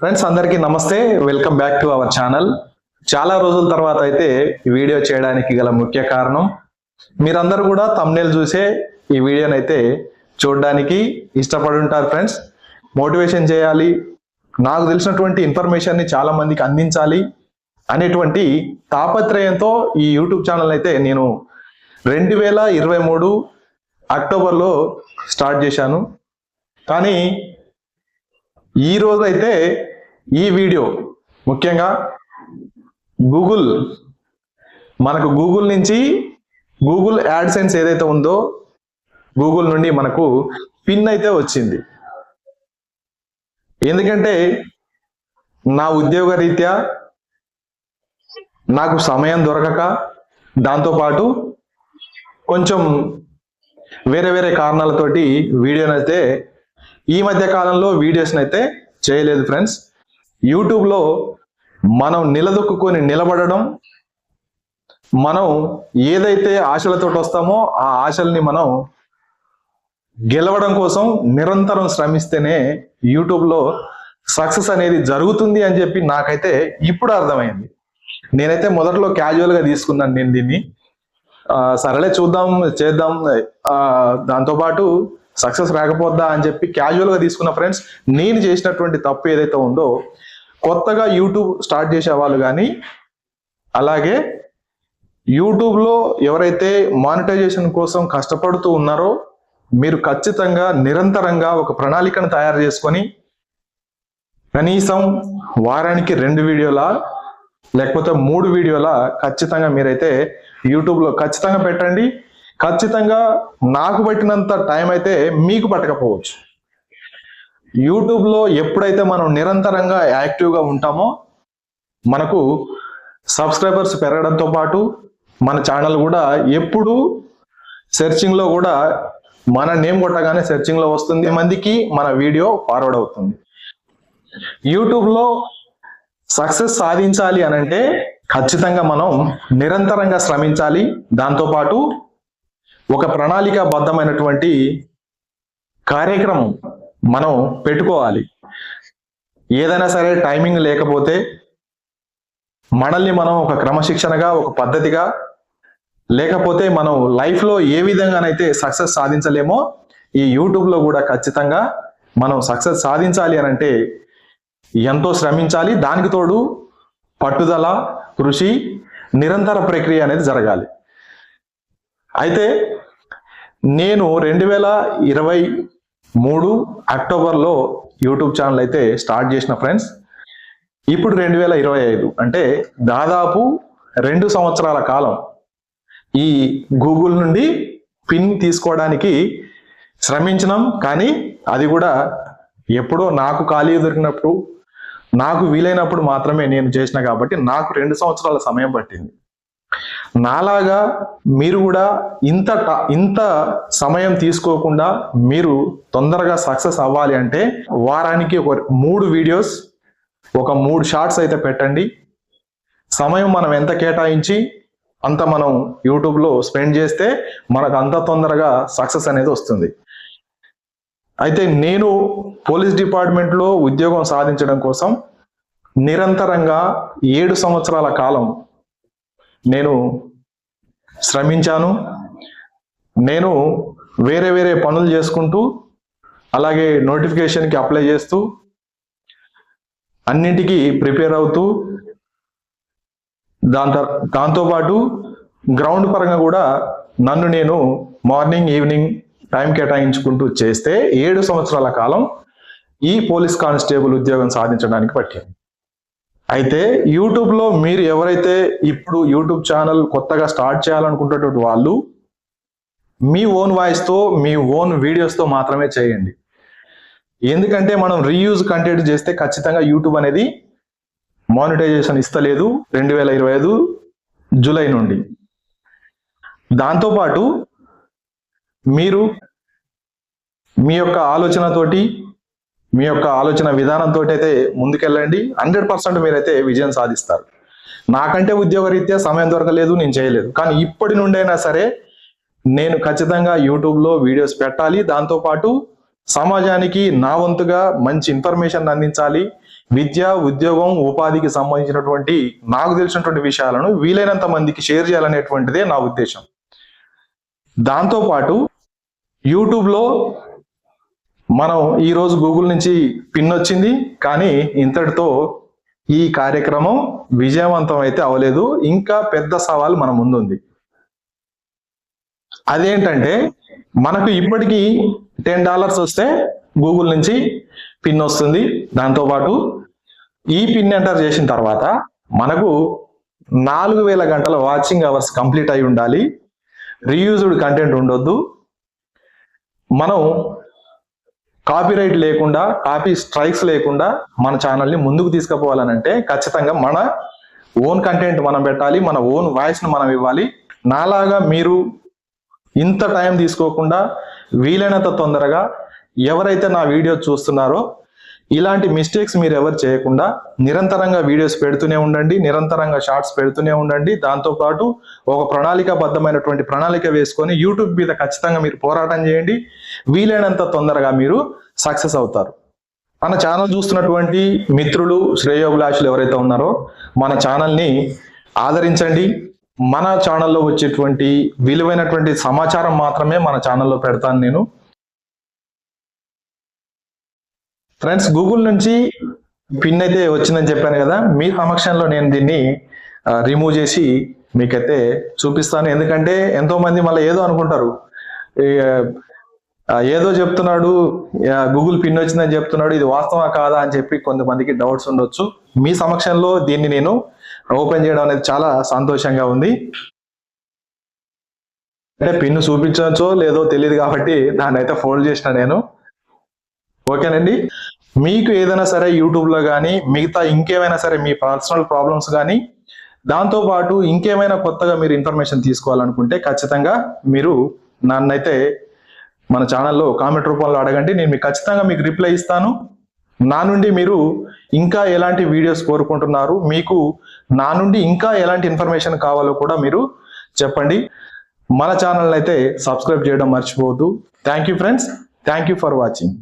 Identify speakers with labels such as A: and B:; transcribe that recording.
A: Friends అందరికీ నమస్తే. Welcome back to our channel చాలా రోజుల తర్వాత అయితే ఈ వీడియో చేయడానికి గల ముఖ్య కారణం మీరందరూ కూడా తమ్నేల్ చూసే ఈ వీడియోని అయితే చూడడానికి ఇష్టపడి ఉంటారు ఫ్రెండ్స్ మోటివేషన్ చేయాలి నాకు తెలిసినటువంటి ఇన్ఫర్మేషన్ని చాలా మందికి అందించాలి అనేటువంటి తాపత్రయంతో ఈ యూట్యూబ్ ఛానల్ అయితే నేను రెండు వేల ఇరవై మూడు అక్టోబర్లో స్టార్ట్ చేశాను. కానీ ఈ రోజు అయితే ఈ వీడియో ముఖ్యంగా గూగుల్ మనకు గూగుల్ నుంచి గూగుల్ యాడ్సెన్స్ ఏదైతే ఉందో గూగుల్ నుండి మనకు పిన్ అయితే వచ్చింది. ఎందుకంటే నా ఉద్యోగ రీత్యా నాకు సమయం దొరకక దాంతోపాటు కొంచెం వేరే వేరే కారణాలతోటి వీడియోనైతే అయితే ఈ మధ్య కాలంలో వీడియోస్ని అయితే చేయలేదు ఫ్రెండ్స్ యూట్యూబ్లో మనం నిలదొక్కుకొని నిలబడడం మనం ఏదైతే ఆశలతో వస్తామో ఆ ఆశల్ని మనం గెలవడం కోసం నిరంతరం శ్రమిస్తేనే యూట్యూబ్లో సక్సెస్ అనేది జరుగుతుంది అని చెప్పి నాకైతే ఇప్పుడు అర్థమైంది. నేనైతే మొదట్లో క్యాజువల్గా తీసుకున్నాను నేను దీన్ని. సరళే చూద్దాం చేద్దాం. దాంతోపాటు సక్సెస్ రాకపోద్దా అని చెప్పి క్యాజువల్గా తీసుకున్న ఫ్రెండ్స్ నేను చేసినటువంటి తప్పు ఏదైతే ఉందో కొత్తగా యూట్యూబ్ స్టార్ట్ చేసే వాళ్ళు కానీ అలాగే యూట్యూబ్లో ఎవరైతే మానిటైజేషన్ కోసం కష్టపడుతూ ఉన్నారో మీరు ఖచ్చితంగా నిరంతరంగా ఒక ప్రణాళికను తయారు చేసుకొని కనీసం వారానికి రెండు వీడియోల లేకపోతే మూడు వీడియోల ఖచ్చితంగా మీరైతే యూట్యూబ్లో ఖచ్చితంగా పెట్టండి. ఖచ్చితంగా నాకు పట్టినంత టైం అయితే మీకు పట్టకపోవచ్చు. యూట్యూబ్లో ఎప్పుడైతే మనం నిరంతరంగా యాక్టివ్గా ఉంటామో మనకు సబ్స్క్రైబర్స్ పెరగడంతో పాటు మన ఛానల్ కూడా ఎప్పుడు సెర్చింగ్లో కూడా మన నేమ్ కొట్టగానే సెర్చింగ్లో వస్తుంది. మందికి మన వీడియో ఫార్వర్డ్ అవుతుంది. యూట్యూబ్లో సక్సెస్ సాధించాలి అని అంటే ఖచ్చితంగా మనం నిరంతరంగా శ్రమించాలి. దాంతోపాటు ఒక ప్రణాళికాబద్ధమైనటువంటి కార్యక్రమం మనం పెట్టుకోవాలి. ఏదైనా సరే టైమింగ్ లేకపోతే మనల్ని మనం ఒక క్రమశిక్షణగా ఒక పద్ధతిగా లేకపోతే మనం లైఫ్లో ఏ విధంగానైతే సక్సెస్ సాధించలేమో ఈ యూట్యూబ్లో కూడా ఖచ్చితంగా మనం సక్సెస్ సాధించాలి అని అంటే ఎంతో శ్రమించాలి. దానికి తోడు పట్టుదల కృషి నిరంతర ప్రక్రియ అనేది జరగాలి. అయితే నేను రెండు వేల ఇరవై మూడు అక్టోబర్లో యూట్యూబ్ ఛానల్ అయితే స్టార్ట్ చేసిన ఫ్రెండ్స్. ఇప్పుడు రెండు వేల ఇరవై ఐదు అంటే దాదాపు రెండు సంవత్సరాల కాలం ఈ గూగుల్ నుండి పిన్ తీసుకోవడానికి శ్రమించినాం. కానీ అది కూడా ఎప్పుడో నాకు ఖాళీ దొరికినప్పుడు నాకు వీలైనప్పుడు మాత్రమే నేను చేసిన కాబట్టి నాకు రెండు సంవత్సరాల సమయం పట్టింది. నాలాగా మీరు కూడా ఇంత ట- ఇంత సమయం తీసుకోకుండా మీరు తొందరగా సక్సెస్ అవ్వాలి అంటే వారానికి ఒక మూడు వీడియోస్ ఒక మూడు షార్ట్స్ అయితే పెట్టండి. సమయం మనం ఎంత కేటాయించి అంత మనం యూట్యూబ్లో స్పెండ్ చేస్తే మనకు అంత తొందరగా సక్సెస్ అనేది వస్తుంది. అయితే నేను పోలీస్ డిపార్ట్మెంట్లో ఉద్యోగం సాధించడం కోసం నిరంతరంగా ఏడు సంవత్సరాల కాలం నేను శ్రమించాను. నేను వేరే వేరే పనులు చేసుకుంటూ అలాగే నోటిఫికేషన్కి అప్లై చేస్తూ అన్నింటికి ప్రిపేర్ అవుతూ దాని దాంతో దాంతోపాటు గ్రౌండ్ పరంగా కూడా నన్ను నేను మార్నింగ్ ఈవినింగ్ టైం కేటాయించుకుంటూ చేస్తే ఏడు సంవత్సరాల కాలం ఈ పోలీస్ కానిస్టేబుల్ ఉద్యోగం సాధించడానికి పట్టింది. అయితే యూట్యూబ్లో మీరు ఎవరైతే ఇప్పుడు యూట్యూబ్ ఛానల్ కొత్తగా స్టార్ట్ చేయాలనుకుంటున్నటువంటి వాళ్ళు మీ ఓన్ వాయిస్తో మీ ఓన్ వీడియోస్తో మాత్రమే చేయండి. ఎందుకంటే మనం రీయూజ్ కంటెంట్ చేస్తే ఖచ్చితంగా యూట్యూబ్ అనేది మానిటైజేషన్ ఇస్తలేదు రెండు వేల ఇరవై ఐదు జూలై నుండి. దాంతోపాటు మీరు మీ యొక్క ఆలోచనతోటి మీ యొక్క ఆలోచన విధానంతో అయితే ముందుకెళ్ళండి. హండ్రెడ్ పర్సెంట్ మీరైతే విజయం సాధిస్తారు. నాకంటే ఉద్యోగ రీత్యా సమయం దొరకలేదు నేను చేయలేదు. కానీ ఇప్పటి నుండైనా సరే నేను ఖచ్చితంగా యూట్యూబ్లో వీడియోస్ పెట్టాలి. దాంతోపాటు సమాజానికి నా వంతుగా మంచి ఇన్ఫర్మేషన్ అందించాలి. విద్య ఉద్యోగం ఉపాధికి సంబంధించినటువంటి నాకు తెలిసినటువంటి విషయాలను వీలైనంత మందికి షేర్ చేయాలనేటువంటిదే నా ఉద్దేశం. దాంతోపాటు యూట్యూబ్లో మనం ఈరోజు గూగుల్ నుంచి పిన్ వచ్చింది కానీ ఇంతటితో ఈ కార్యక్రమం విజయవంతం అయితే అవ్వలేదు. ఇంకా పెద్ద సవాల్ మన ముందుంది. అదేంటంటే మనకు ఇప్పటికీ టెన్ డాలర్స్ వస్తే గూగుల్ నుంచి పిన్ వస్తుంది. దాంతోపాటు ఈ పిన్ ఎంటర్ చేసిన తర్వాత మనకు నాలుగు వేల గంటల వాచింగ్ అవర్స్ కంప్లీట్ అయి ఉండాలి. రీయూజ్డ్ కంటెంట్ ఉండొద్దు. మనం కాపీరైట్ లేకుండా కాపీ స్ట్రైక్స్ లేకుండా మన ఛానల్ని ముందుకు తీసుకుపోవాలనంటే ఖచ్చితంగా మన ఓన్ కంటెంట్ మనం పెట్టాలి మన ఓన్ వాయిస్ను మనం ఇవ్వాలి. నాలాగా మీరు ఇంత టైం తీసుకోకుండా వీలైనంత తొందరగా ఎవరైతే నా వీడియో చూస్తున్నారో ఇలాంటి మిస్టేక్స్ మీరు ఎవరు చేయకుండా నిరంతరంగా వీడియోస్ పెడుతూనే ఉండండి నిరంతరంగా షార్ట్స్ పెడుతూనే ఉండండి. దాంతోపాటు ఒక ప్రణాళికాబద్ధమైనటువంటి ప్రణాళిక వేసుకొని యూట్యూబ్ మీద ఖచ్చితంగా మీరు పోరాటం చేయండి. వీలైనంత తొందరగా మీరు సక్సెస్ అవుతారు. మన ఛానల్ చూస్తున్నటువంటి మిత్రులు శ్రేయోభిలాషులు ఎవరైతే ఉన్నారో మన ఛానల్ని ఆదరించండి. మన ఛానల్లో వచ్చేటువంటి విలువైనటువంటి సమాచారం మాత్రమే మన ఛానల్లో పెడతాను నేను. ఫ్రెండ్స్ గూగుల్ నుంచి పిన్ అయితే వచ్చిందని చెప్పాను కదా. మీ సమక్షంలో నేను దీన్ని రిమూవ్ చేసి మీకైతే చూపిస్తాను. ఎందుకంటే ఎంతో మంది మళ్ళీ ఏదో అనుకుంటారు. ఏదో చెప్తున్నాడు గూగుల్ పిన్ వచ్చిందని చెప్తున్నాడు ఇది వాస్తవా కాదా అని చెప్పి కొంతమందికి డౌట్స్ ఉండొచ్చు. మీ సమక్షంలో దీన్ని నేను ఓపెన్ చేయడం అనేది చాలా సంతోషంగా ఉంది. అంటే పిన్ చూపించవచ్చో లేదో తెలియదు కాబట్టి దాన్ని అయితే ఫోల్డ్ చేసిన నేను. ఓకేనండి? మీకు ఏదైనా సరే యూట్యూబ్లో కానీ మిగతా ఇంకేమైనా సరే మీ పర్సనల్ ప్రాబ్లమ్స్ కానీ దాంతోపాటు ఇంకేమైనా కొత్తగా మీరు ఇన్ఫర్మేషన్ తీసుకోవాలనుకుంటే ఖచ్చితంగా మీరు నన్నైతే మన ఛానల్లో కామెంట్ రూపంలో అడగండి. నేను మీకు ఖచ్చితంగా మీకు రిప్లై ఇస్తాను. నా నుండి మీరు ఇంకా ఎలాంటి వీడియోస్ కోరుకుంటున్నారు మీకు నా నుండి ఇంకా ఎలాంటి ఇన్ఫర్మేషన్ కావాలో కూడా మీరు చెప్పండి. మన ఛానల్ అయితే సబ్స్క్రైబ్ చేయడం మర్చిపోవద్దు. Thank you friends thank you for watching